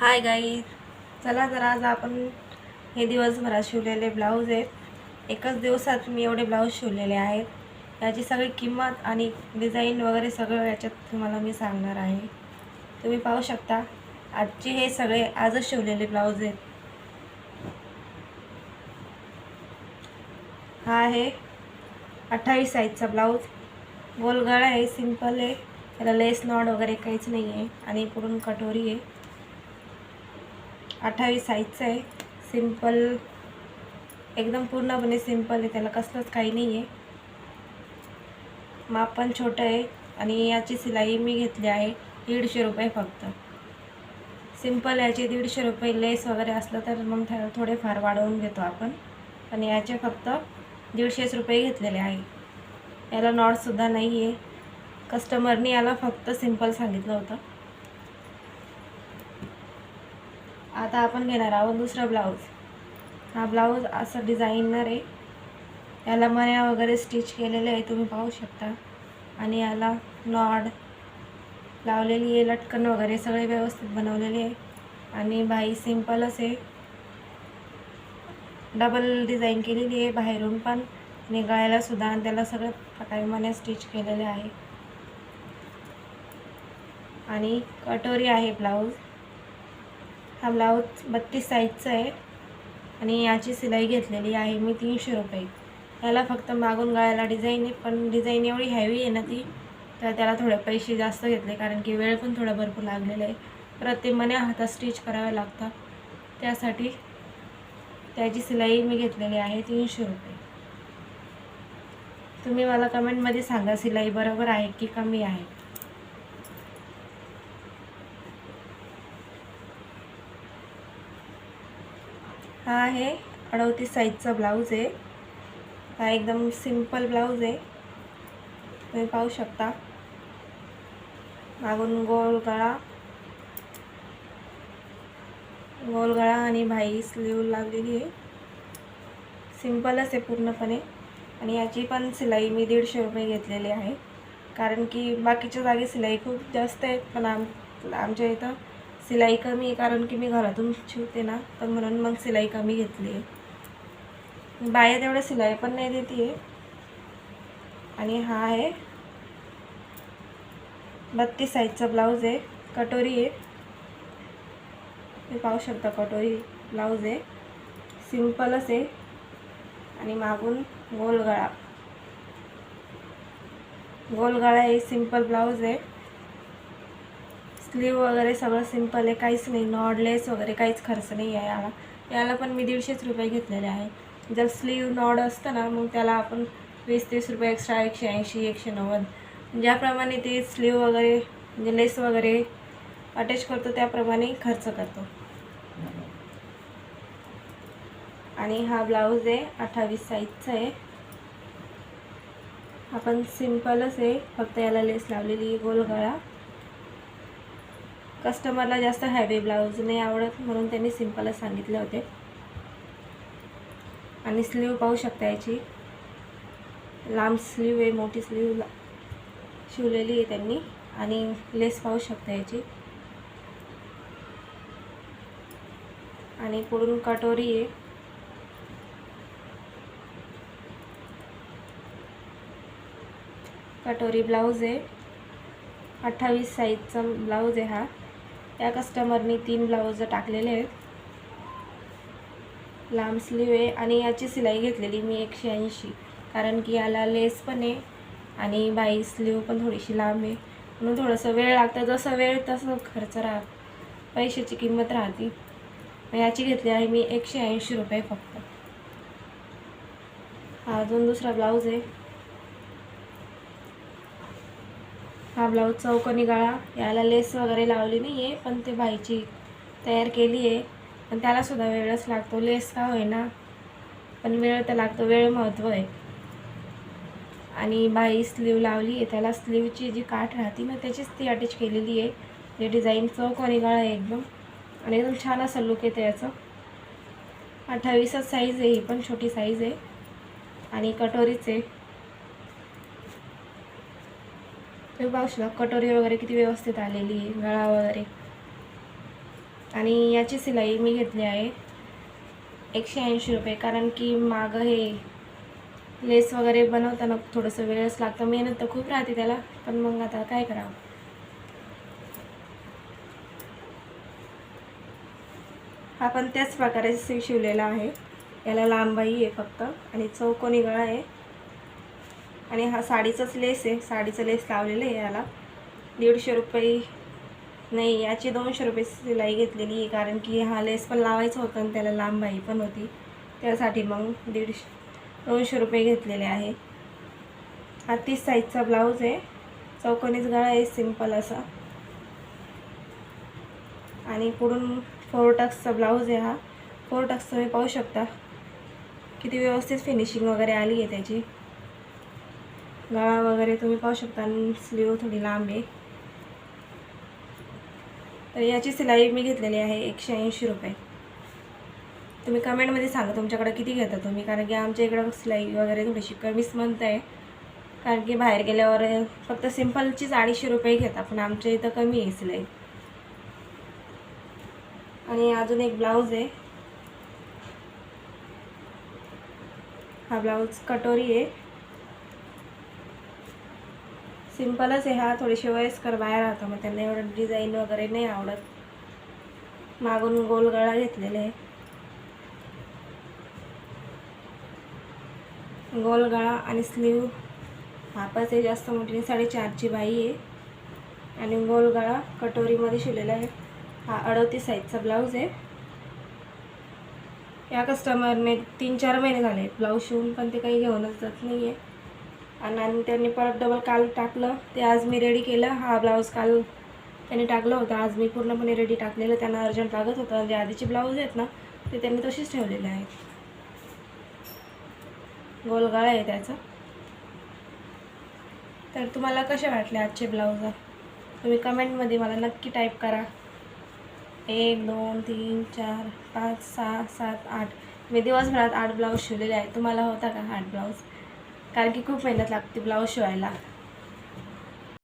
हाय गाई चला तर आज आपण हे दिवसभरात शिवलेले ब्लाऊज आहेत. एकच दिवसात मी एवढे ब्लाऊज शिवलेले आहेत. याची सगळी किंमत आणि डिझाईन वगैरे सगळं याच्यात तुम्हाला मी सांगणार आहे. तुम्ही पाहू शकता आजचे हे सगळे आजच शिवलेले ब्लाऊज आहेत. हा आहे अठ्ठावीस साईजचा ब्लाऊज गोलगळा आहे सिंपल आहे. त्याला लेस नॉड वगैरे काहीच नाही आहे आणि पुढून कटोरी आहे. अठ्ठावीस साईजचं आहे. सिंपल एकदम पूर्णपणे सिंपल आहे. त्याला कसलंच काही नाही आहे माप पण छोटं आहे आणि याची सिलाई मी घेतली आहे दीडशे रुपये फक्त. सिंपल याचे दीडशे रुपये लेस वगैरे असलं तर मग थोडेफार वाढवून घेतो आपण. पण याचे फक्त दीडशेच रुपये घेतलेले आहे. याला नॉटसुद्धा नाही आहे कस्टमरनी याला फक्त सिंपल सांगितलं होतं. आता आपण घेणार आहोत दुसरा ब्लाऊज. हा ब्लाऊज असं डिझाईनर आहे. याला मण्या वगैरे स्टिच केलेले आहे तुम्ही पाहू शकता. आणि याला नॉड लावलेली आहे लटकन वगैरे सगळे व्यवस्थित बनवलेले आहे. आणि बाई सिंपलच आहे. डबल डिझाईन केलेली आहे बाहेरून पण. आणि गळ्याला सुद्धा आणि त्याला सगळ्या प्रकारे मण्या स्टिच केलेले आहे. आणि कटोरी आहे ब्लाऊज. हा ब्लाऊज बत्तीस साईजचा आहे. आणि याची सिलाई घेतलेली आहे मी तीनशे रुपये. याला फक्त मागून गळायला डिझाईन आहे पण डिझाईन एवढी हॅवी आहे ना ती तर त्याला थोडे पैसे जास्त घेतले कारण की वेळ पण थोडा भरपूर लागलेला आहे. परत ते मने हातात स्टिच करावं लागतात. त्यासाठी त्याची सिलाई मी घेतलेली आहे तीनशे रुपये. तुम्ही मला कमेंटमध्ये सांगा सिलाई बरोबर आहे की कमी आहे. हा आहे. अडवतीस साईजचा ब्लाऊज आहे. हा एकदम सिंपल ब्लाऊज आहे. तुम्ही पाहू शकता. मागून गोल गळा. गोल गळा आणि भाई स्लीव लागलेली आहे. सिंपलच आहे पूर्णपणे. आणि याची पण सिलाई मी दीडशे रुपये घेतलेली आहे. कारण की बाकीच्या जागी सिलाई खूप जास्त आहेत पण आम आमच्या इथं सिलाई कमी आहे कारण की मी घरातून शिवते ना तर म्हणून मग सिलाई कमी घेतली आहे. बाया तेवढं सिलाई पण नाही देते. आहे आणि हा आहे. बत्तीस साईजचा ब्लाऊज आहे कटोरी आहे. हे पाहू शकता कटोरी ब्लाऊज आहे. सिम्पलच आहे. आणि मागून गोलगळा गोलगळा आहे सिंपल ब्लाऊज आहे. स्लीव वगैरे सगळं सिंपल आहे. काहीच नाही. नॉडलेस वगैरे काहीच खर्च नाही आहे याला. याला पण मी दीडशेच रुपये घेतलेले आहे. जर स्लीव नॉड असतं ना मग त्याला आपण वीस तीस रुपये एक्स्ट्रा एकशे ऐंशी एकशे नव्वद. ज्याप्रमाणे ते स्लीव वगैरे म्हणजे लेस वगैरे अटॅच करतो त्याप्रमाणे खर्च करतो. आणि हा ब्लाऊज आहे अठ्ठावीस साईजचा आहे. आपण सिंपलच आहे. फक्त याला लेस लावलेली गोल गळा. कस्टमरला जास्त हॅवी ब्लाऊज नाही आवडत म्हणून त्यांनी सिम्पलच सांगितले होते. आणि स्लीव पाहू शकता याची. लांब स्लीव आहे मोठी स्लीव शिवलेली आहे त्यांनी. आणि लेस पाहू शकता याची. आणि पुढून कटोरी आहे. कटोरी ब्लाऊज आहे. अठ्ठावीस साईजचा ब्लाऊज आहे हा. त्या कस्टमरनी तीन ब्लाऊज टाकलेले आहेत. लांब स्लीव आहे आणि याची सिलाई घेतलेली मी एकशे ऐंशी. कारण की याला लेस पण आहे आणि बाई स्लीव पण थोडीशी लांब आहे. म्हणून थोडंसं वेळ लागतं. जसं वेळ तसं खर्च राह पैशाची किंमत राहते. याची घेतली आहे मी एकशे ऐंशी रुपये फक्त. हा अजून दुसरा ब्लाऊज आहे. हा ब्लाऊज चौकोनी गळा. याला लेस वगैरे लावली नाही आहे पण ते बाईची तयार केली आहे. पण त्यालासुद्धा वेळच लागतो. लेस का होईना. पण वेळ तर लागतो. वेळ महत्त्व आहे. आणि बाई स्लीव लावली आहे. त्याला स्लीवची जी काठ राहते ना त्याचीच ती अटॅच केलेली आहे. जे डिझाईन चौकोनी गळा आहे एकदम. आणि एकदम छान असं लुक येतं याचं. अठ्ठावीसच साईज आहे ही पण छोटी साईज आहे. आणि कटोरीच आहे. हे पाहू कटोरी वगैरे किती व्यवस्थित आलेली आहे गळा वगैरे. आणि याची सिलाई मी घेतली आहे एकशे ऐंशी रुपये कारण की मागं हे लेस वगैरे बनवताना थोडंसं वेळच लागतं. मेहनत तर खूप राहते त्याला पण मग आता काय करावं? हा पण त्याच प्रकारे शिव शिवलेला आहे. याला लांबाई आहे फक्त आणि चौकोनी गळा आहे. आणि हा साडीचाच लेस आहे. साडीचं लेस लावलेलं आहे याला. दीडशे रुपये नाही याची दोनशे रुपये सिलाई घेतलेली आहे. कारण की हा लेस पण लावायचा होता आणि त्याला लांबाई पण होती. त्यासाठी मग दीडशे दोनशे रुपये घेतलेले आहे. हा तीस साईजचा ब्लाऊज आहे. चौकोनीच गळा आहे सिंपल असा. आणि पुढून फोर टक्सचा ब्लाऊज आहे हा. फोर टक्स तुम्ही पाहू शकता. किती व्यवस्थित फिनिशिंग वगैरे आली आहे त्याची. गळा वगैरे तुम्ही पाहू शकता आणि स्लीव थोडी लांब आहे. तर याची सिलाई मी घेतलेली आहे एकशे ऐंशी रुपये. तुम्ही कमेंटमध्ये सांगा तुमच्याकडे किती घेता तुम्ही? कारण की आमच्या इकडं सिलाई वगैरे थोडीशी कमीच म्हणत आहे. कारण की बाहेर गेल्यावर फक्त सिम्पलचीच अडीचशे रुपये घेता पण आमच्या इथं कमी आहे सिलाई. आणि अजून एक ब्लाऊज आहे. हा ब्लाऊज कटोरी आहे. सिम्पलच आहे हा थोडीशी वयस्कर बाहेर राहतो मग त्यांना एवढं डिझाईन वगैरे नाही आवडत. मागून गोल गळा घेतलेले आहे. गोल गळा आणि स्लीव हापच आहे जास्त मोठी साडेचारची बाई आहे. आणि गोल गळा कटोरीमध्ये शिवलेला आहे. हा अडवतीस साईजचा ब्लाऊज आहे. या कस्टमरने तीन चार महिने झाले ब्लाऊज शिवून पण ते काही घेऊनच जात नाही आहे आणि त्यांनी परत डबल काल टाकलं. ते आज मी रेडी केलं. हा ब्लाऊज काल त्यांनी टाकलं होतं. आज मी पूर्णपणे रेडी टाकलेलं. त्यांना अर्जंट लागत होतं. जे आधीचे ब्लाऊज आहेत ना ते त्यांनी तशीच ठेवलेले आहेत. गोलगाळा आहे त्याचा. तर तुम्हाला कसे वाटले आजचे ब्लाऊज तुम्ही कमेंटमध्ये मला नक्की टाईप करा. एक दोन तीन चार पाच सहा सात आठ. मी दिवसभरात आठ ब्लाऊज शिवलेले आहेत. तुम्हाला होता का आठ ब्लाऊज कारण की खूप मेहनत लागते ब्लाऊज शिवायला.